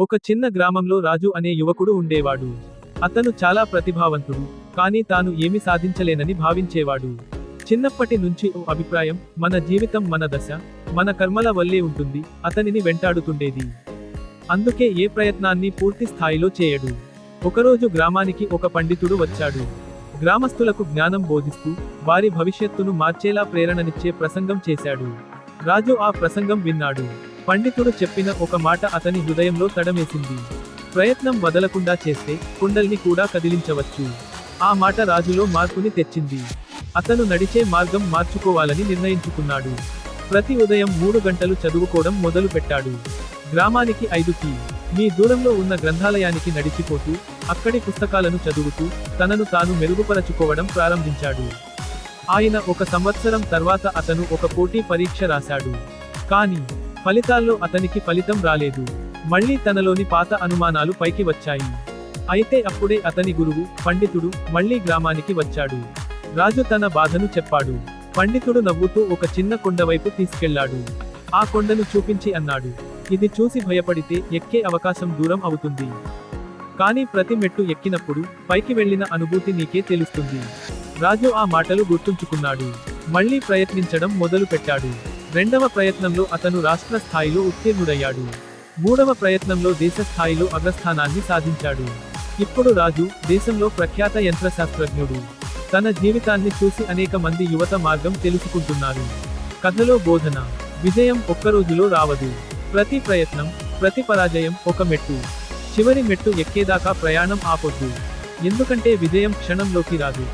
ఒక చిన్న గ్రామంలో రాజు అనే యువకుడు ఉండేవాడు. అతను చాలా ప్రతిభావంతుడు కానీ తాను ఏమి సాధించలేనని భావించేవాడు. చిన్నప్పటి నుంచి ఓ అభిప్రాయం మన జీవితం మన దశ మన కర్మల వల్లే ఉంటుంది అతనిని వెంటాడుతుండేది. అందుకే ఏ ప్రయత్నాన్ని పూర్తి స్థాయిలో చేయడు. ఒకరోజు గ్రామానికి ఒక పండితుడు వచ్చాడు. గ్రామస్తులకు జ్ఞానం బోధిస్తూ వారి భవిష్యత్తును మార్చేలా ప్రేరణనిచ్చే ప్రసంగం చేశాడు. రాజు ఆ ప్రసంగం విన్నాడు. పండితుడు చెప్పిన ఒక మాట అతని హృదయంలో తడమేసింది. ప్రయత్నం వదలకుండా చేస్తే కుండల్ని కూడా కదిలించవచ్చు. ఆ మాట రాజులో మార్పుని తెచ్చింది. అతను నడిచే మార్గం మార్చుకోవాలని నిర్ణయించుకున్నాడు. ప్రతి ఉదయం మూడు గంటలు చదువుకోవడం మొదలు పెట్టాడు గ్రామానికి ఐదుకి మీ దూరంలో ఉన్న గ్రంథాలయానికి నడిచిపోతూ అక్కడి పుస్తకాలను చదువుతూ తనను తాను మెరుగుపరచుకోవడం ప్రారంభించాడు. ఆయన ఒక సంవత్సరం తర్వాత అతను ఒక పోటీ పరీక్ష రాశాడు. కానీ ఫలితాల్లో అతనికి ఫలితం రాలేదు. మళ్ళీ తనలోని పాత అనుమానాలు పైకి వచ్చాయి. అయితే అప్పుడే అతని గురువు పండితుడు మళ్ళీ గ్రామానికి వచ్చాడు. రాజు తన బాధను చెప్పాడు. పండితుడు నవ్వుతూ ఒక చిన్న కొండ వైపు తీసుకెళ్ళాడు. ఆ కొండను చూపించి అన్నాడు. ఇది చూసి భయపడితే ఎక్కే అవకాశం దూరం అవుతుంది. కానీ ప్రతి మెట్టు ఎక్కినప్పుడు పైకి వెళ్ళిన అనుభూతి నీకే తెలుస్తుంది. రాజు ఆ మాటలు గుర్తుంచుకున్నాడు. మళ్ళీ ప్రయత్నించడం మొదలు పెట్టాడు రెండవ ప్రయత్నంలో అతను రాష్ట్ర స్థాయిలో ఉత్తీర్ణుడయ్యాడు. మూడవ ప్రయత్నంలో దేశ స్థాయిలో అగ్రస్థానాన్ని సాధించాడు. ఇప్పుడు రాజు దేశంలో ప్రఖ్యాత యంత్రశాస్త్రజ్ఞుడు. తన జీవితాన్ని చూసి అనేక మంది యువత మార్గం తెలుసుకుంటున్నారు. కథలో బోధన. విజయం ఒక్క రోజులో రావదు. ప్రతి ప్రయత్నం ప్రతి పరాజయం ఒక మెట్టు. చివరి మెట్టు ఎక్కేదాకా ప్రయాణం ఆపొద్దు. ఎందుకంటే విజయం క్షణంలోకి రాదు.